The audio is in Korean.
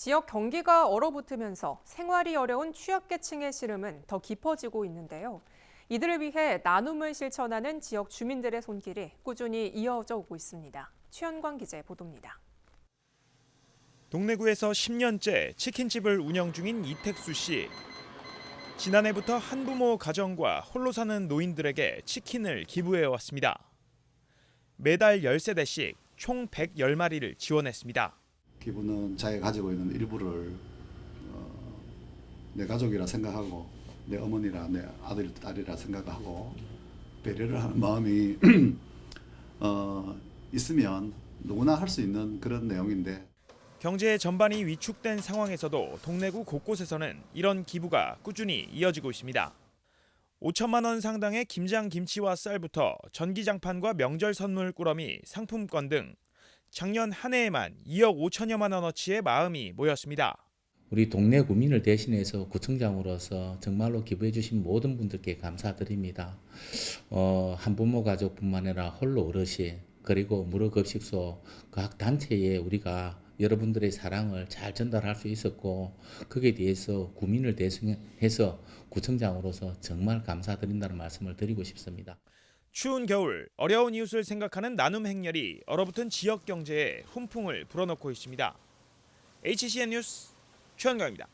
지역 경기가 얼어붙으면서 생활이 어려운 취약계층의 시름은 더 깊어지고 있는데요. 이들을 위해 나눔을 실천하는 지역 주민들의 손길이 꾸준히 이어져 오고 있습니다. 최현광 기자의 보도입니다. 동래구에서 10년째 치킨집을 운영 중인 이택수 씨. 지난해부터 한부모 가정과 홀로 사는 노인들에게 치킨을 기부해 왔습니다. 매달 10세대씩 총 110마리를 지원했습니다. 기부는 자기가 가지고 있는 일부를 어, 내 가족이라 생각하고 내 어머니라 내 아들 딸이라 생각하고 배려를 하는 마음이 어, 있으면 누구나 할 수 있는 그런 내용인데 경제 전반이 위축된 상황에서도 동래구 곳곳에서는 이런 기부가 꾸준히 이어지고 있습니다. 5천만 원 상당의 김장 김치와 쌀부터 전기장판과 명절 선물 꾸러미, 상품권 등 작년 한 해에만 2억 5천여만 원어치의 마음이 모였습니다. 우리 동네 구민을 대신해서 구청장으로서 정말로 기부해 주신 모든 분들께 감사드립니다. 어, 한부모 가족뿐만 아니라 홀로 어르신 그리고 무료급식소 각 단체에 우리가 여러분들의 사랑을 잘 전달할 수 있었고 거기에 대해서 구민을 대신해서 구청장으로서 정말 감사드린다는 말씀을 드리고 싶습니다. 추운 겨울 어려운 이웃을 생각하는 나눔 행렬이 얼어붙은 지역 경제에 훈풍을 불어넣고 있습니다. HCN 뉴스 최현가입니다.